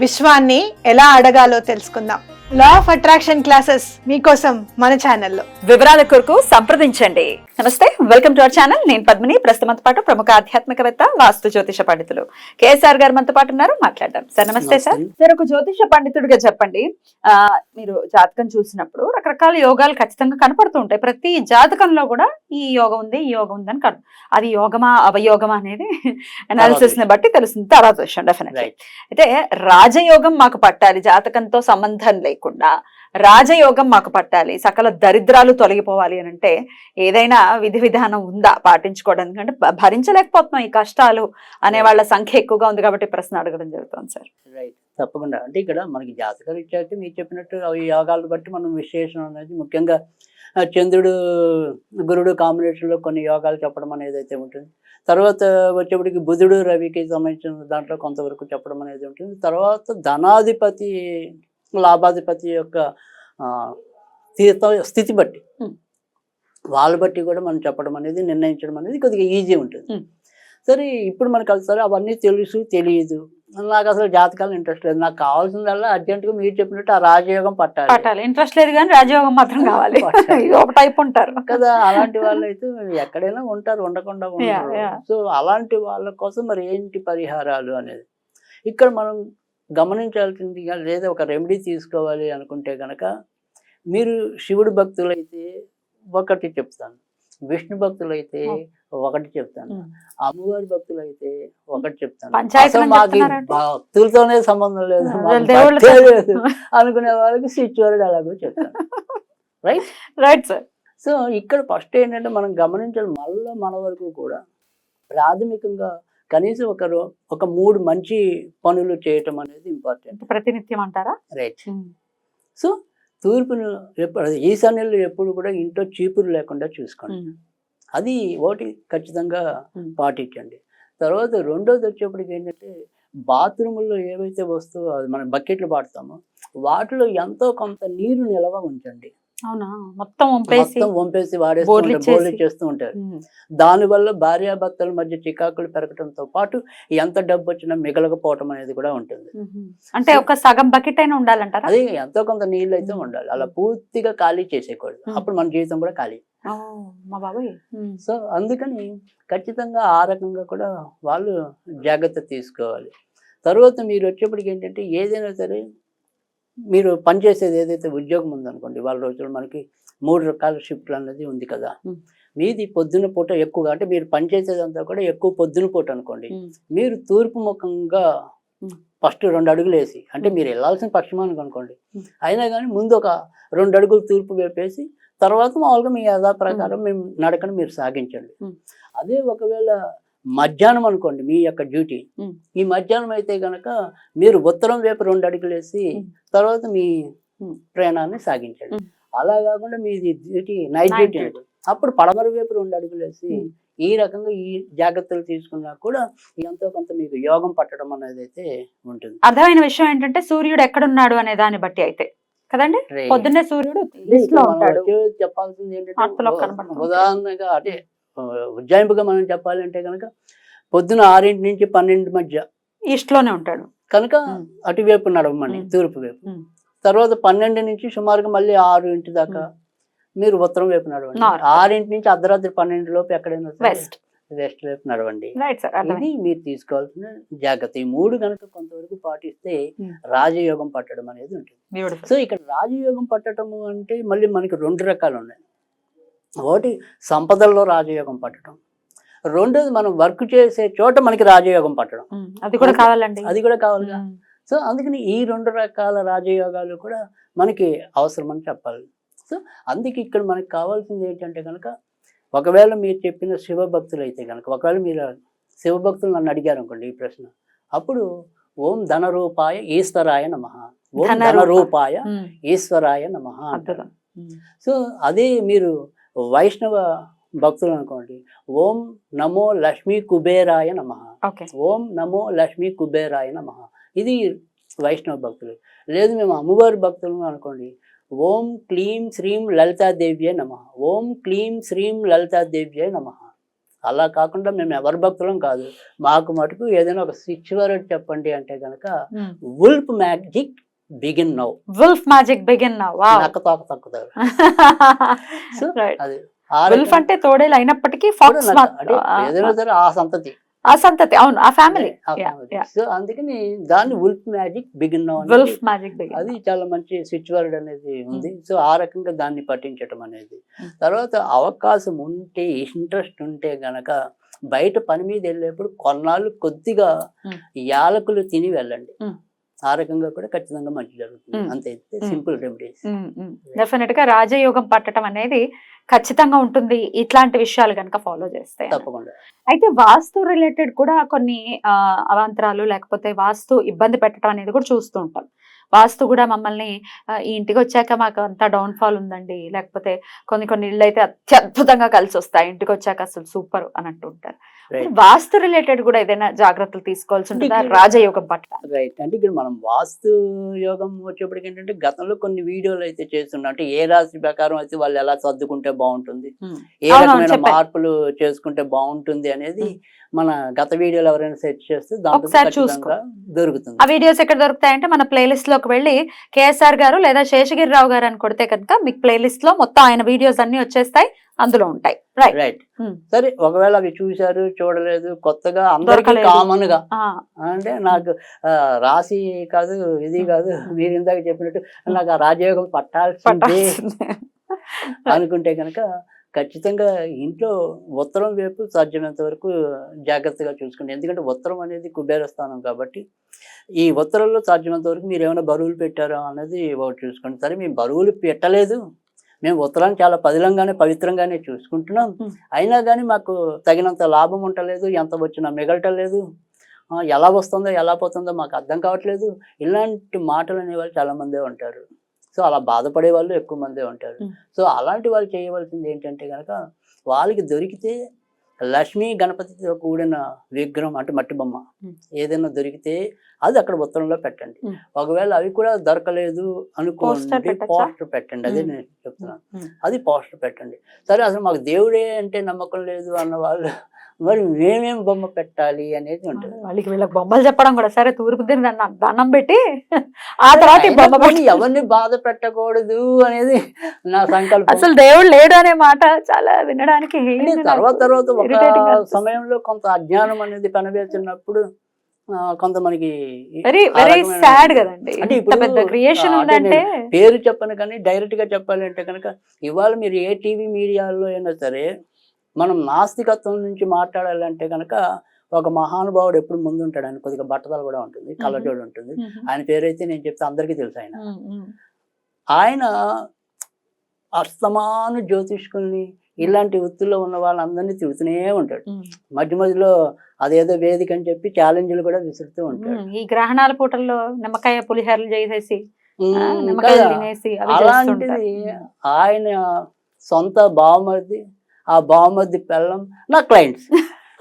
విశ్వాన్ని ఎలా అడగాలో తెలుసుకుందాం. లా ఆఫ్ అట్రాక్షన్ క్లాసెస్ మీకోసం మన ఛానల్లో వివరాల కొరకు సంప్రదించండి. నమస్తే వెల్కమ్ టు అవర్ ఛానల్ నేను పద్మిని. ప్రస్తుతంతో పాటు ప్రముఖ ఆధ్యాత్మికవేత్త వాస్తు జ్యోతిష పండితులు కేఎస్ఆర్ గారు మనతో పాటు ఉన్నారు. మాట్లాడదాం. సార్ నమస్తే సార్. సార్ ఒక జ్యోతిష పండితుడిగా చెప్పండి. ఆ మీరు జాతకం చూసినప్పుడు రకరకాల యోగాలు ఖచ్చితంగా కనపడుతూ ఉంటాయి. ప్రతి జాతకంలో కూడా ఈ యోగం ఉంది ఈ యోగం ఉంది అని కను అది యోగమా అవయోగమా అనేది అనాలిసిస్ని బట్టి తెలుస్తుంది. తర్వాత విషయం డెఫినెట్ రైట్ అయితే రాజయోగం మాకు పట్టాలి. జాతకంతో సంబంధం లేకుండా రాజయోగం మాకు పట్టాలి సకల దరిద్రాలు తొలగిపోవాలి అని అంటే ఏదైనా విధి విధానం ఉందా పాటించుకోవడానికి? అంటే భరించలేకపోతున్నాం ఈ కష్టాలు అనే వాళ్ళ సంఖ్య ఎక్కువగా ఉంది కాబట్టి ప్రశ్న అడగడం జరుగుతుంది సార్. రైట్ తప్పకుండా. అంటే ఇక్కడ మనకి జాతకాలు ఇచ్చాక మీరు చెప్పినట్టు అవి యోగాలను బట్టి మనం విశ్లేషణ అనేది ముఖ్యంగా చంద్రుడు గురుడు కాంబినేషన్లో కొన్ని యోగాలు చెప్పడం అనేది అయితే ఉంటుంది. తర్వాత వచ్చేప్పటికి బుధుడు రవికి సంబంధించిన దాంట్లో కొంతవరకు చెప్పడం అనేది ఉంటుంది. తర్వాత ధనాధిపతి లాభాధిపతి యొక్క స్థితి బట్టి. వాళ్ళ బట్టి కూడా మనం చెప్పడం అనేది నిర్ణయించడం అనేది కొద్దిగా ఈజీ ఉంటుంది. సరే ఇప్పుడు మనకు సరే అవన్నీ తెలుసు తెలియదు నాకు అసలు జాతకాలు ఇంట్రెస్ట్ లేదు. నాకు కావాల్సిందల్లా అర్జెంటుగా మీరు చెప్పినట్టు ఆ రాజయోగం పట్టాలి. పట్టాలి. ఇంట్రెస్ట్ లేదు కానీ రాజయోగం మాత్రం కావాలి. ఒక టైప్ ఉంటారు. కదా అలాంటి వాళ్ళు అయితే ఎక్కడైనా ఉంటారు ఉండకుండా yeah. సో అలాంటి వాళ్ళ కోసం మరి ఏంటి పరిహారాలు అనేది? ఇక్కడ మనం గమనించాల్సింది గా- లేదా ఒక రెమెడీ తీసుకోవాలి అనుకుంటే కనుక మీరు శివుడు భక్తులైతే ఒకటి చెప్తాను. విష్ణు భక్తులైతే. ఒకటి చెప్తాను. అమ్మవారి భక్తులైతే ఒకటి చెప్తాను. మాకు? భక్తులతోనే సంబంధం లేదు. అనుకునే వాళ్ళకి సిచ్యువేషన్ అలాగో చెప్తాను. రైట్ రైట్ సార్ సో ఇక్కడ ఫస్ట్ ఏంటంటే మనం గమనించాలి. మళ్ళీ మన వరకు కూడా ప్రాథమికంగా కనీసం ఒక ఒక మూడు మంచి పనులు చేయటం అనేది ఇంపార్టెంట్ ప్రతినిత్యం అంటారా? రైట్ సో తూర్పును ఎప్పుడు ఈశాన్యంలో ఎప్పుడు కూడా ఇంట్లో చీపురు లేకుండా చూసుకోండి. అది ఒకటి ఖచ్చితంగా. పాటించండి. తర్వాత రెండోది వచ్చేప్పటికి ఏంటంటే బాత్రూముల్లో ఏవైతే వస్తువు అది మనం బకెట్లు వాడతామో వాటిలో ఎంతో కొంత నీరు నిలవ ఉంచండి అవునా మొత్తం వంపేసి మొత్తం ఇచ్చేసి. చేస్తూ ఉంటారు. దానివల్ల భార్యాభర్తల మధ్య చికాకులు పెరగడంతో పాటు ఎంత డబ్బు వచ్చినా మిగలకపోవటం అనేది కూడా ఉంటుంది. అంటే ఒక సగం బకెట్ అయినా ఉండాలంటారా అదే ఎంతో కొంత నీళ్ళు అయితే. ఉండాలి అలా పూర్తిగా ఖాళీ చేసేయకూడదు. అప్పుడు మన జీవితం కూడా ఖాళీ మా బాబాయ్. సో అందుకని ఖచ్చితంగా ఆ రకంగా కూడా వాళ్ళు జాగ్రత్త తీసుకోవాలి తర్వాత మీరు వచ్చేప్పటికి ఏంటంటే ఏదైనా సరే మీరు పనిచేసేది ఏదైతే ఉద్యోగం ఉందనుకోండి వాళ్ళ రోజులు మనకి మూడు రకాల షిఫ్ట్లు అనేది ఉంది కదా. మీది పొద్దున పూట ఎక్కువగా అంటే మీరు పనిచేసేదంతా కూడా ఎక్కువ పొద్దున పూట అనుకోండి. మీరు తూర్పు ముఖంగా. ఫస్ట్ రెండు అడుగులు వేసి అంటే. మీరు వెళ్ళాల్సిన పశ్చిమానికి అనుకోండి. అయినా కానీ ముందు ఒక రెండు అడుగులు తూర్పు వేపేసి తర్వాత మామూలుగా మీ యథా ప్రకారం మేము నడకను మీరు సాగించండి. అదే ఒకవేళ మధ్యాహ్నం అనుకోండి మీ యొక్క డ్యూటీ. ఈ మధ్యాహ్నం అయితే గనక మీరు ఉత్తరం వైపు రెండు అడుగులు వేసి మ్మ్. తర్వాత మీ. ప్రయాణాన్ని సాగించండి. అలా కాకుండా మీది డ్యూటీ నైట్ డ్యూటీ. అప్పుడు పడమర వైపు రెండు అడుగులు వేసి మ్మ్. ఈ రకంగా ఈ జాగ్రత్తలు తీసుకున్నా కూడా ఎంతో కొంత మీకు యోగం పట్టడం అనేది అయితే ఉంటుంది అర్థమైన విషయం ఏంటంటే సూర్యుడు ఎక్కడున్నాడు అనే దాన్ని బట్టి అయితే కదండి. పొద్దున్నే సూర్యుడు ఉంటాడు చెప్పాల్సింది ఏంటంటే. ఉదాహరణగా అంటే ఆ, ఉజ్జాయింపుగా మనం చెప్పాలంటే కనుక పొద్దున ఆరింటి నుంచి పన్నెండు మధ్య ఈస్ట్లోనే ఉంటాడు కనుక. అటువైపు నడవమని. తూర్పు వైపు. తర్వాత పన్నెండు నుంచి సుమారుగా మళ్ళీ ఆరు ఇంటి దాకా మీరు ఉత్తరం వైపు నడవండి. ఆరింటి నుంచి అర్ధరాత్రి పన్నెండు లోపు ఎక్కడైనా వెస్ట్ వెస్ట్ వైపు నడవండి. ఇది మీరు తీసుకోవాల్సిన జాగ్రత్త. ఈ మూడు కనుక కొంతవరకు పాటిస్తే మ్మ్. రాజయోగం పట్టడం అనేది ఉంటుంది. సో ఇక్కడ రాజయోగం పట్టడము అంటే మళ్ళీ మనకి రెండు రకాలు ఉన్నాయి. ఒకటి సంపదల్లో రాజయోగం పట్టడం. రెండోది మనం వర్క్ చేసే చోట మనకి రాజయోగం పట్టడం. అది కూడా కావాలండి. అది కూడా కావాలి ఉమ్. సో అందుకని ఈ రెండు రకాల రాజయోగాలు కూడా మనకి అవసరం అని చెప్పాలి. సో అందుకే ఇక్కడ మనకి కావాల్సింది ఏంటంటే కనుక ఒకవేళ మీరు చెప్పిన శివభక్తులు అయితే కనుక ఒకవేళ మీరు శివభక్తులు నన్ను అడిగారు అనుకోండి ఈ ప్రశ్న అప్పుడు ఓం ధనరూపాయ ఈశ్వరాయ నమ ఓం ధనరూప. ధనరూపాయ ఈశ్వరాయ నమ సో అదే మీరు వైష్ణవ భక్తులు అనుకోండి ఓం నమో లక్ష్మీ కుబేరాయ నమ ఓం నమో లక్ష్మీ కుబేరాయ నమ ఇది వైష్ణవ భక్తులు. లేదు మేము అమ్మవారి భక్తులు అనుకోండి ఓం క్లీం శ్రీం లలితాదేవ్యే నమ. ఓం క్లీం శ్రీం లలితాదేవ్యే నమ. అలా కాకుండా మేము ఎవరి భక్తులం కాదు. మాకు మటుకు ఏదైనా ఒక స్విచ్ వర్డ్ చెప్పండి అంటే కనుక wolf magic begin now wolf magic begin నా వావ్ నక్క తోక తక్కుతారు. సో అది అంటే తోడేలు అయినప్పటికీ ఏదైనా సరే ఆ సంతతి. ఆ సంతతి అవును ఆ ఫ్యామిలీ. సో అందుకని దాన్ని wolf magic begin now wolf magic అది చాలా మంచి స్విచ్ వర్డ్ అనేది ఉంది సో ఆ రకంగా దాన్ని పఠించటం అనేది Mm. తర్వాత అవకాశం ఉంటే ఇంట్రెస్ట్ ఉంటే గనక బయట పని మీద వెళ్ళేప్పుడు కొన్నాళ్ళు కొద్దిగా Mm. యాలకులు తిని వెళ్ళండి. ఆ రకంగా కూడా ఖచ్చితంగా మంచి జరుగుతుంది. అంతే. Simple remedies. డెఫినెట్గా రాజయోగం పట్టడం అనేది ఖచ్చితంగా ఉంటుంది ఇట్లాంటి విషయాలు కనుక ఫాలో చేస్తే తప్పకుండా. అయితే వాస్తు రిలేటెడ్ కూడా కొన్ని అవాంతరాలు లేకపోతే వాస్తు ఇబ్బంది పెట్టడం అనేది కూడా చూస్తూ ఉంటాం. వాస్తు కూడా మమ్మల్ని ఈ ఇంటికి వచ్చాక మాకు అంతా డౌన్ ఫాల్ ఉందండి. లేకపోతే కొన్ని కొన్ని ఇళ్ళు అయితే అత్యద్భుతంగా కలిసి వస్తాయి. ఇంటికి వచ్చాక అసలు సూపర్ అని అంటుంటారు. వాస్తు రిలేటెడ్ కూడా ఏదైనా జాగ్రత్తలు తీసుకోవాల్సి ఉంటుందా? రాజయోగం పట్ల. రైట్ అంటే ఇక్కడ మనం వాస్తు యోగం వచ్చేప్పటికి ఏంటంటే గతంలో కొన్ని వీడియోలు అయితే చేస్తున్నాం అంటే ఏ రాశి ప్రకారం అయితే వాళ్ళు ఎలా సర్దుకుంటే బాగుంటుంది? ఏ రకమైన. మార్పులు చేసుకుంటే బాగుంటుంది అనేది మన గత వీడియోలు ఎవరైనా సెర్చ్ చేస్తే దాంట్లో దొరుకుతుంది. ఆ వీడియోస్ ఎక్కడ దొరుకుతాయంటే మన ప్లేలిస్ట్ లోకి వెళ్ళి కేఎస్ఆర్ గారు లేదా శేషగిరిరావు గారు అని కొడితే కనుక మీకు ప్లేలిస్ట్లో మొత్తం ఆయన వీడియోస్ అన్ని వచ్చేస్తాయి అందులో ఉంటాయి. Right right Hmm. సరే ఒకవేళ అవి చూశారు చూడలేదు కొత్తగా అందరికి. కామన్గా. అంటే నాకు రాశి కాదు ఇది కాదు మీరు ఇందాక చెప్పినట్టు నాకు ఆ రాజయోగం పట్టాల్సిందే. అనుకుంటే కనుక ఖచ్చితంగా ఇంట్లో ఉత్తరం వైపు సాధ్యమైనంత వరకు జాగ్రత్తగా చూసుకోండి. ఎందుకంటే ఉత్తరం అనేది కుబేర స్థానం కాబట్టి ఈ ఉత్తరంలో సాధ్యమైనంత వరకు మీరు ఏమైనా బరువులు పెట్టారా అనేది ఒకటి చూసుకోండి. సరే మేము బరువులు పెట్టలేదు. మేము ఉత్తరాన్ని చాలా పదిలంగానే పవిత్రంగానే చూసుకుంటున్నాం. అయినా కానీ మాకు తగినంత లాభం ఉండలేదు. ఎంత వచ్చినా మిగలటం లేదు. ఆ, ఎలా వస్తుందో ఎలా పోతుందో మాకు అర్థం కావట్లేదు. ఇలాంటి మాటలు అనేవాళ్ళు చాలా మందే ఉంటారు. సో అలా బాధపడే వాళ్ళు ఎక్కువ మందే ఉంటారు. సో అలాంటి వాళ్ళు చేయవలసింది ఏంటంటే కనుక వాళ్ళకి దొరికితే లక్ష్మీ గణపతితో కూడిన విగ్రహం అంటే మట్టి బొమ్మ. ఏదైనా దొరికితే అది అక్కడ ఉత్తరంలో పెట్టండి. ఒకవేళ అవి కూడా దొరకలేదు అనుకోండి? పోస్టర్ పెట్టండి అదే. నేను చెప్తున్నాను. అది పోస్టర్ పెట్టండి సరే అసలు మాకు దేవుడే అంటే నమ్మకం లేదు అన్న వాళ్ళు మరి మేమేం బొమ్మ పెట్టాలి అనేది ఉంటుంది. వాళ్ళకి వీళ్ళకి బొమ్మలు చెప్పడం కూడా సరే తూర్పు దండం పెట్టి ఆ తర్వాత బొమ్మ ఎవరిని బాధ పెట్టకూడదు అనేది నా సంకల్పం. అసలు దేవుడు లేడు అనే మాట చాలా వినడానికి తర్వాత తర్వాత ఒక. సమయంలో కొంత అజ్ఞానం అనేది కనవేసినప్పుడు ఆ, కొంత మనకి వెరీ వెరీ సాడ్ కదండి. అంటే పెద్ద క్రియేషన్ ఉందంటే పేరు చెప్పను కానీ డైరెక్ట్గా చెప్పాలంటే కనుక ఇవాళ మీరు ఏ టీవీ మీడియాలో అయినా సరే మనం నాస్తికత్వం నుంచి మాట్లాడాలంటే కనుక ఒక మహానుభావుడు ఎప్పుడు ముందు ఉంటాడు ఆయన కొద్దిగా బట్టతలు కూడా ఉంటుంది కళ్ళజోడు ఉంటుంది. ఆయన పేరైతే నేను చెప్తే అందరికీ తెలుసు ఆయన. ఆయన అస్తమాను జ్యోతిష్కుల్ని ఇలాంటి వృత్తుల్లో ఉన్న వాళ్ళందరినీ తిడుతూనే ఉంటాడు. మధ్య మధ్యలో అదేదో వేదిక అని చెప్పి ఛాలెంజ్లు కూడా విసురుతూ ఉంటాడు. ఈ గ్రహణాల పూటల్లో నిమ్మకాయ పులిహోరలు చేసేసి అలాంటిది. ఆయన సొంత బావమరిది ఆ బావమరిది పెళ్ళం నా క్లయింట్స్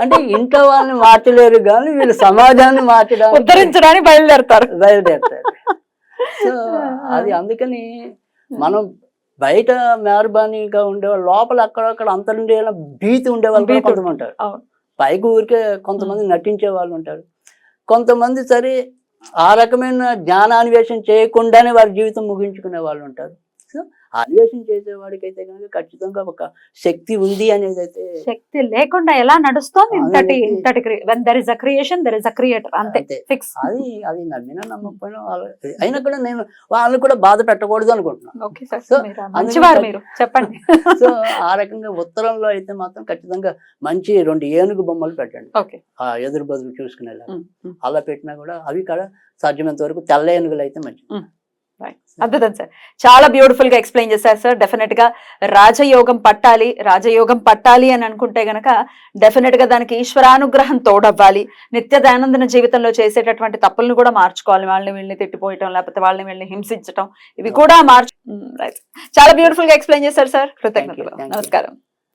అంటే ఇంట్లో వాళ్ళని మార్చలేరు కానీ వీళ్ళు సమాజాన్ని మార్చడానికి ఉద్ధరించడానికి బయలుదేరతారు. బయలుదేరుతారు. సో అది అందుకని మనం బయట మెహర్బానీగా ఉండేవాళ్ళు లోపల అక్కడక్కడ అంతర్లీన భీతి ఉండేవాళ్ళు కొంతమంది ఉంటారు. పైకి ఊరికే కొంతమంది నటించే వాళ్ళు ఉంటారు. కొంతమంది సరే ఆ రకమైన జ్ఞానాన్వేషణ చేయకుండానే వారి జీవితం ముగించుకునే వాళ్ళు ఉంటారు. సో అన్వేషణ చేసేవాడికి అయితే కనుక ఖచ్చితంగా ఒక శక్తి ఉంది అనేది అయితే శక్తి లేకుండా ఎలా నడుస్తోంది ఇంతటి ఇంతటి there is a creation there is a creator అంతే ఫిక్స్ అది అది నమ్మినా నమ్మకపోయినా అయినా కూడా నేను వాళ్ళని కూడా బాధ పెట్టకూడదు అనుకుంటున్నాను. చెప్పండి. సో ఆ రకంగా ఉత్తరంలో అయితే మాత్రం ఖచ్చితంగా మంచి రెండు ఏనుగు బొమ్మలు పెట్టండి. ఓకే ఆ ఎదురు బదులు చూసుకునేలా అలా పెట్టినా కూడా అవి కూడా సాధ్యమైనంత వరకు తెల్ల ఏనుగులు అయితే మంచిది. అద్భుతం సార్ చాలా బ్యూటిఫుల్గా ఎక్స్ప్లెయిన్ చేశారు సార్ డెఫినెట్గా రాజయోగం పట్టాలి రాజయోగం పట్టాలి అని అనుకుంటే గనక డెఫినెట్గా దానికి ఈశ్వరానుగ్రహం తోడవ్వాలి. నిత్య దైనందిన జీవితంలో చేసేటటువంటి తప్పులను కూడా మార్చుకోవాలి. వాళ్ళని వీళ్ళని తిట్టిపోయటం లేకపోతే వాళ్ళని వీళ్ళని హింసించటం ఇవి కూడా మార్చు. చాలా బ్యూటిఫుల్గా ఎక్స్ప్లెయిన్ చేశారు సార్ కృతజ్ఞతలు. నమస్కారం.